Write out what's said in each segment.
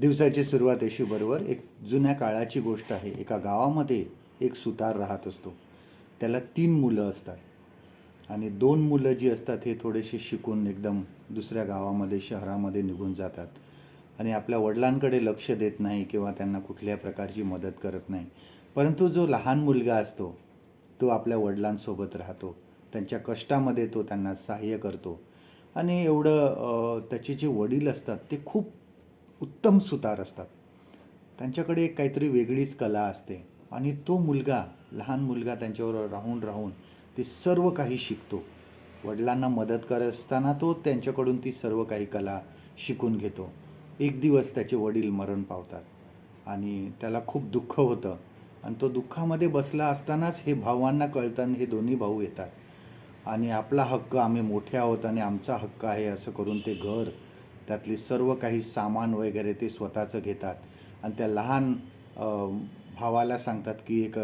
दिवसाची सुरुवात येशूबरोबर एक जुन्या काळाची गोष्ट आहे. एका गावामध्ये एक सुतार राहत असतो. त्याला तीन मुलं असतात. आणि दोन मुलं जी असतात हे थोडेसे शिकून एकदम दुसऱ्या गावामध्ये शहरामध्ये निघून जातात. आणि आपल्या वडिलांकडे लक्ष देत नाही किंवा त्यांना कुठल्या प्रकारची मदत करत नाही. परंतु जो लहान मुलगा असतो तो आपल्या वडिलांसोबत राहतो. त्यांच्या कष्टामध्ये तो त्यांना सहाय्य करतो. आणि एवढं त्याचे जे वडील असतात ते खूप उत्तम सुतार असतात. त्यांच्याकडे एक काहीतरी वेगळीच कला असते आणि तो मुलगा लहान मुलगा त्यांच्यावर राहून राहून ते सर्व काही शिकतो. वडिलांना मदत करत असताना तो त्यांच्याकडून ती सर्व काही कला शिकून घेतो. एक दिवस त्याचे वडील मरण पावतात आणि त्याला खूप दुःख होतं आणि तो दुःखामध्ये बसला असतानाच हे भावांना कळतं आणि हे दोन्ही भाऊ येतात. आणि आपला हक्क आम्ही मोठे आहोत आणि आमचा हक्क आहे असं करून ते घर त्यातले सर्व काही सामान वगैरे ते स्वतःचं घेतात. आणि त्या लहान भावाला सांगतात की एक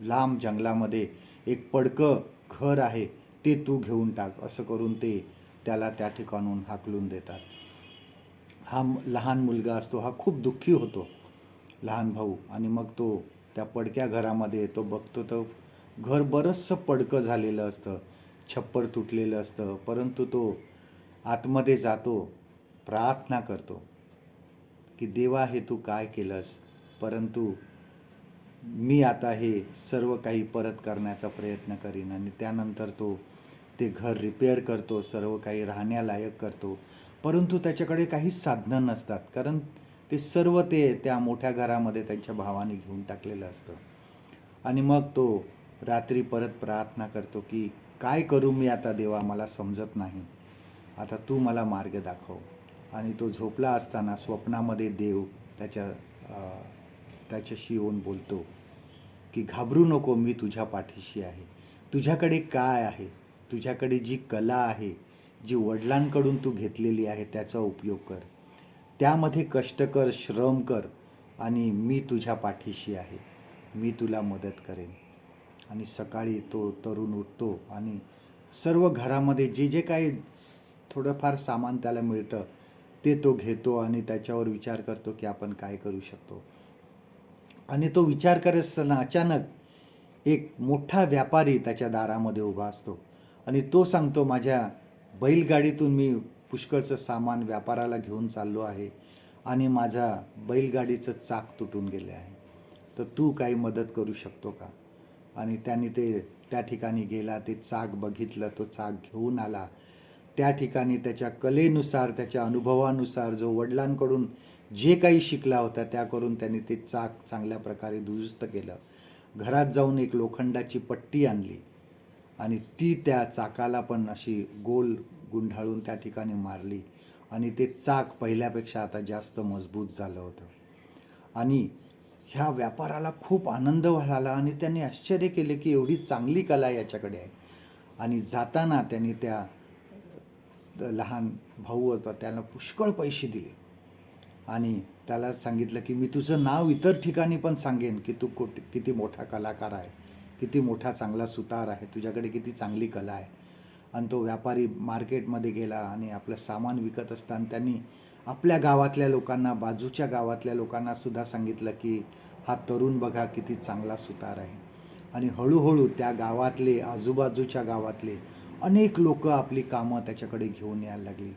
लांब जंगलामध्ये एक पडकं घर आहे ते तू घेऊन टाक. असं करून ते त्याला त्या ठिकाणून हाकलून देतात. हा म- लहान मुलगा असतो हा खूप दुःखी होतो लहान भाऊ. आणि मग तो त्या पडक्या घरामध्ये तो बघतो तर घर बरंचसं पडकं झालेलं असतं छप्पर तुटलेलं असतं. परंतु तो आतमध्ये जातो प्रार्थना करतो की देवा हे तू काय केलंस? परंतु मी आता हे सर्व काही परत करण्याचा प्रयत्न करीन आणि त्यानंतर तो ते घर रिपेअर करतो सर्व काही राहण्यालायक करतो. परंतु त्याच्याकडे काहीच साधनं नसतात कारण ते सर्व ते त्या मोठ्या घरामध्ये त्यांच्या भावाने घेऊन टाकलेलं असतं. आणि मग तो रात्री परत प्रार्थना करतो की काय करू मी आता देवा? मला समजत नाही. आता तू मला मार्ग दाखव. आणि तो झोपला असताना स्वप्नामध्ये देव त्याच्या त्याच्याशी येऊन बोलतो की घाबरू नको मी तुझ्या पाठीशी आहे. तुझ्याकडे काय आहे? तुझ्याकडे जी कला आहे जी वडिलांकडून तू घेतलेली आहे त्याचा उपयोग कर. त्यामध्ये कष्ट कर श्रम कर आणि मी तुझ्या पाठीशी आहे. मी तुला मदत करेन. आणि सकाळी तो तरुण उठतो आणि सर्व घरामध्ये जे जे काही थोडंफार सामान त्याला मिळतं ते तो घेतो आणि त्याच्यावर विचार करतो की आपण काय करू शकतो. आणि तो विचार करत असताना अचानक एक मोठा व्यापारी त्याच्या दारामध्ये उभा असतो. आणि तो सांगतो माझ्या बैलगाडीतून मी पुष्कळचं सामान व्यापाराला घेऊन चाललो आहे आणि माझा बैलगाडीचं चाक तुटून गेले आहे. तर तू काही मदत करू शकतो का? आणि त्याने ते त्या ठिकाणी गेला ते चाक बघितलं तो चाक घेऊन आला. त्या ठिकाणी त्याच्या कलेनुसार त्याच्या अनुभवानुसार जो वडिलांकडून जे काही शिकला होता त्या करून त्यांनी ते चाक चांगल्या प्रकारे दुरुस्त केलं. घरात जाऊन एक लोखंडाची पट्टी आणली आणि ती त्या चाकाला पण अशी गोल गुंढाळून त्या ठिकाणी मारली आणि ते चाक पहिल्यापेक्षा आता जास्त मजबूत झालं होतं. आणि ह्या व्यापाराला खूप आनंद झाला आणि त्यांनी आश्चर्य केले की एवढी चांगली कला याच्याकडे आहे. आणि जाताना त्यांनी त्या लहान भाऊ होता त्याला पुष्कळ पैसे दिले. आणि त्याला सांगितलं की मी तुझं नाव इतर ठिकाणी पण सांगेन की तू कुठ किती मोठा कलाकार आहे किती मोठा चांगला सुतार आहे तुझ्याकडे किती चांगली कला आहे. आणि तो व्यापारी मार्केटमध्ये गेला आणि आपलं सामान विकत असताना त्यांनी आपल्या गावातल्या लोकांना बाजूच्या गावातल्या लोकांना सुद्धा सांगितलं की हा तरुण बघा किती चांगला सुतार आहे. आणि हळूहळू त्या गावातले आजूबाजूच्या गावातले अनेक लोक आपली कामं त्याच्याकडे घेऊन यायला लागली.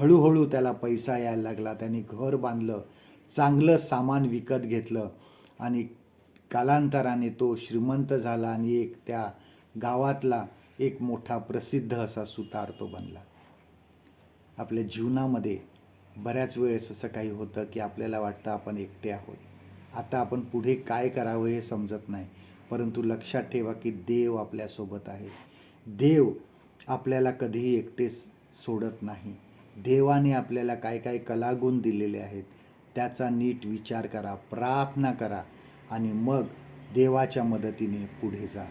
हळूहळू त्याला पैसा यायला लागला त्यांनी घर बांधलं चांगलं सामान विकत घेतलं आणि कालांतराने तो श्रीमंत झाला आणि एक त्या गावातला एक मोठा प्रसिद्ध असा सुतार तो बनला. आपल्या जीवनामध्ये बऱ्याच वेळेस असं काही होतं की आपल्याला वाटतं आपण एकटे आहोत. आता आपण पुढे काय करावं हे समजत नाही परंतु लक्षात ठेवा की देव आपल्यासोबत आहे. देव आपल्याला कधीही एकटे सोडत नाही. देवाने आपल्याला काय काय कलागुण दिलेले आहेत त्याचा नीट विचार करा प्रार्थना करा आणि मग देवाच्या मदतीने पुढे जा.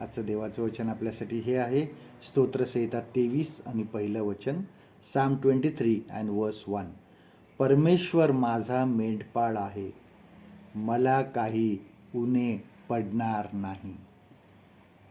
आजचं देवाचं वचन आपल्यासाठी हे आहे. स्तोत्रसंहिता तेवीस आणि पहिलं वचन psalm twenty three and verse one परमेश्वर माझा मेंढपाळ आहे मला काही उणे पडणार नाही.